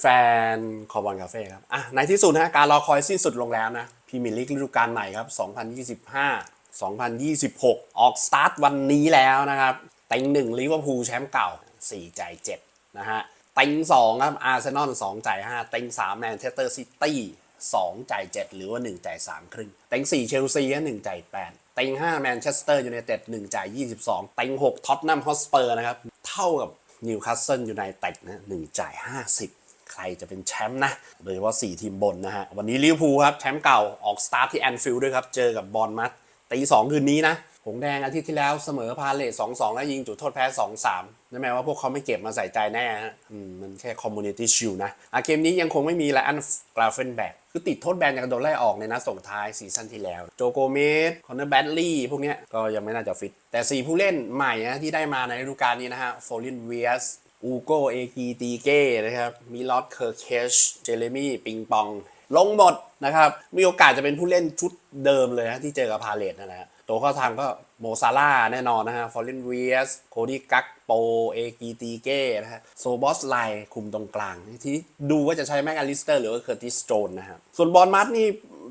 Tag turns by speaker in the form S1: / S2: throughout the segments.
S1: แฟนๆคอบอลคาเฟ่ครับ อะ ในที่สุดนะการรอคอยสิ้นสุดลงแล้วนะพรีเมียร์ลีกฤดูกาลใหม่ครับ 2025 2026 ออกสตาร์ทวันนี้แล้วนะครับเต็งหนึ่งลิเวอร์พูลแชมป์เก่า 4 ใจ 7 นะฮะเต็งสองครับอาร์เซนอล2ใจ 5 เต็ง3แมนเชสเตอร์ซิตี้2ใจ7หรือว่า1ใจ3ครึ่งเต็ง4เชลซี1ใจ8เต็ง5แมนเชสเตอร์ยูไนเต็ด1ใจ22เต็ง6ท็อตแนมฮอสเปอร์นะครับ เท่ากับนิวคาสเซิลยูไนเต็ดนะ1จ่าย50 ใครจะเป็นแชมป์นะ โดยเฉพาะ4ทีมบนนะฮะ วันนี้ลิเวอร์พูลครับ แชมป์เก่าออกสตาร์ทที่แอนฟิลด์ด้วยครับ เจอกับบอลมัดตีสองคืนนี้นะ หงแดงอาทิตย์ที่แล้วเสมอพาเลท2-2แล้วยิงจุดโทษแพ้2-3นั่นหมายว่าพวกเขาไม่เก็บมาใส่ใจแน่ฮะมันแค่คอมมูนิตี้ชิลนะอะเกมนี้ยังคงไม่มีไลอันกราเฟนแบกคือติดโทษแบนจากโดนไล่ออกในนัดส่งท้ายซีซั่นที่แล้ว โจโกเมสคอนเนอร์แบดลี่พวกนี้ก็ยังไม่น่าจะฟิต แต่ 4 ผู้เล่นใหม่นะที่ได้มาในฤดูกาลนี้นะฮะโฟลินเวียส อูโกเอกีตีเก้นะครับมิลอดเคอร์เคชเจเรมี่ปิงปอง ลงหมดนะครับ มีโอกาสจะเป็นผู้เล่นชุดเดิมเลยนะที่เจอกับพาเลตนะฮะตัวเข้าทางก็โมซาร่าแน่นอนนะฮะฟอร์ลินเวียสโคดี้กักโปเอกีตีเก้นะฮะโซบอสไลคุมตรงกลาง ที่ดูว่าจะใช้แม็กอลิสเตอร์หรือว่าเคอร์ติสโจนนะฮะส่วนบอลมัดนี่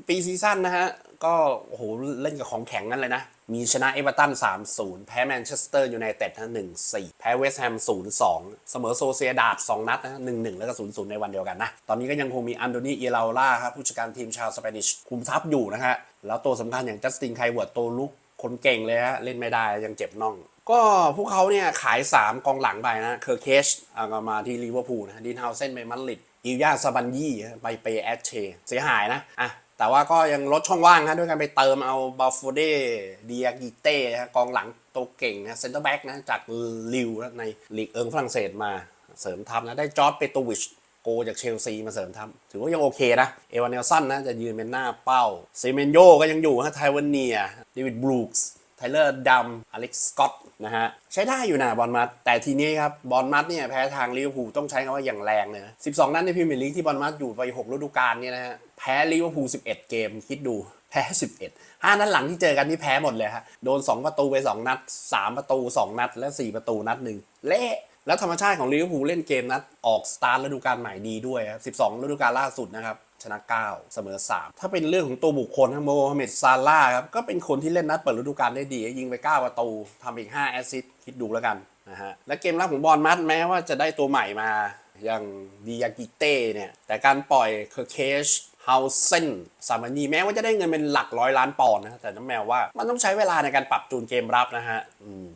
S1: ปีซีซั่นนะฮะ ก็โอ้โหเล่นกับของแข็งกันเลยนะ มีชนะเอเวอร์ตัน 3-0 แพ้แมนเชสเตอร์ยูไนเต็ดนะ1-4 แพ้เวสต์แฮม 0-2 เสมอโซเซียดาด2นัดนะ1-1 แล้วก็ 0-0 ในวันเดียวกันนะ ตอนนี้ก็ยังคงมีอันโดนีเอลาล่าครับผู้จัดการทีมชาวสเปนิชคุมทัพอยู่นะฮะแล้วตัวสำคัญอย่างจัสตินไคเวิร์ดตัวลุกคนเก่งเลยฮะเล่นไม่ได้ยังเจ็บน่องก็พวกเขาเนี่ยขาย 3 กองหลังไปนะเคอร์เคชเอามาที่ลิเวอร์พูลนะดินฮาวเซนไปมันลิดอิลยาซาบันยี่ไปเปแอชเชเสียหายนะอะ แต่ว่าก็ยังลดช่องว่างฮะด้วยการไปเติมเอาบาฟูเดเดียกิเต้กองหลังตัวเก่งนะเซนเตอร์แบ็กนะจากลิวในลีกเอิงฝรั่งเศสมาเสริมทัพนะได้จอร์ดเปโตวิชโกจากเชลซีมาเสริมทัพถือว่ายังโอเคนะ เอวานเนลสันนะจะยืนเป็นหน้าเป้าเซเมนโยก็ยังอยู่ฮะไทวันเนียเดวิดบรูคส์ ไทเลอร์ดัมอเล็กซ์สกอตนะฮะ ใช้ได้อยู่นะบอลมัด แต่ทีนี้ครับ บอลมัดเนี่ยแพ้ทางลิเวอร์พูลต้องใช้คำว่าอย่างแรงเลยนะ12 นัดในพรีเมียร์ลีกที่บอลมัดอยู่ไป6ฤดูกาลเนี่ยนะฮะ แพ้ลิเวอร์พูล11 เกมคิดดูแพ้ 11 5 นัดหลังที่เจอกันนี่แพ้หมดเลยฮะ โดน 2 ประตูไป 2 นัด 3 ประตู 2 นัด และ 4 ประตูนัดหนึ่งเละแล้วธรรมชาติของลิเวอร์พูลเล่นเกมนัดออกสตาร์ทฤดูกาลใหม่ดีด้วยครับ 12 ฤดูกาลล่าสุดนะครับ ชนะ 9 เสมอ 3 ถ้าเป็นเรื่องของตัวบุคคลนะโมฮัมเหม็ดซาร่าครับก็เป็นคนที่เล่นนัดเปิดฤดูกาลได้ดี ยิงไป 9 ประตูทำอีก 5 แอสซิสต์คิดดูแล้วกันนะฮะและเกมรับของบอลมัดแม้ว่าจะได้ตัวใหม่มาอย่างดิยากิเต้เนี่ยแต่การปล่อยเคอร์เคช เฮาเซนซามานีแม้ว่าจะได้เงินเป็นหลักร้อยล้านปอนด์นะแต่น้ำแมวว่ามันต้องใช้เวลาในการปรับจูนเกมรับนะฮะ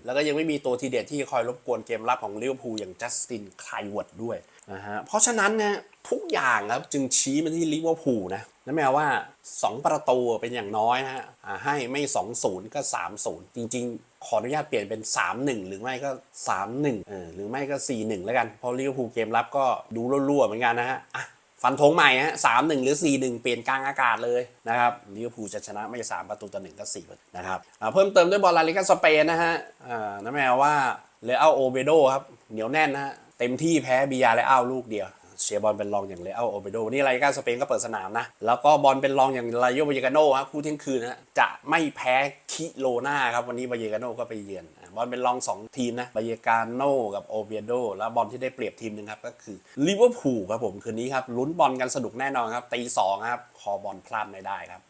S1: แล้วก็ยังไม่มีตัวทีเด็ดที่คอยรบกวนเกมรับของลิเวอร์พูลอย่างจัสตินไคลเวิร์ดด้วยนะฮะเพราะฉะนั้นนี่ยทุกอย่างครับจึงชี้มาที่ลิเวอร์พูลนะน้ำแมวว่า 2 ประตูเป็นอย่างน้อยนะฮะให้ไม่ 2-0 ก็ 3-0 จริง ๆ ขออนุญาตเปลี่ยนเป็น 3-1 หรือไม่ก็ 3-1เออหรือไม่ก็ 4-1 แล้วกัน เพราะลิเวอร์พูลเกมรับก็ดูรั่วๆเหมือนกันนะฮะอะ ฟันธงใหม่ฮะ3-1หนึ่งหรือ4-1เปลี่ยนกลางอากาศเลยนะครับลิเวอร์พูลจะชนะไม่3ประตูต่อ1ก็4ประตูนะครับเพิ่มเติมด้วยบอลลาลิกาสเปนนะฮะอ่น้าแมวว่าเลอาโอเบโดครับเหนียวแน่นนะฮะเต็มที่แพ้บียาและอ้าลูกเดียวเชียร์บอลเป็นรองอย่างเลอาโอเบโดนี่รายการสเปนก็เปิดสนามนะ แล้วก็บอลเป็นรองอย่างลาโยบายกาโน่ครับคู่เที่ยงคืนนะจะไม่แพ้คิโลนาครับวันนี้บายกาโน่ก็ไปเยือนอ บอลเป็นรอง 2 ทีมนะบายกาโน่กับโอเบโดแล้วบอลที่ได้เปรียบทีมหนึ่งครับ ก็คือลิเวอร์พูลครับผมคืนนี้ครับลุ้นบอลกันสนุกแน่นอนครับตีสองครับคอบอลพลาดไม่ได้ครับ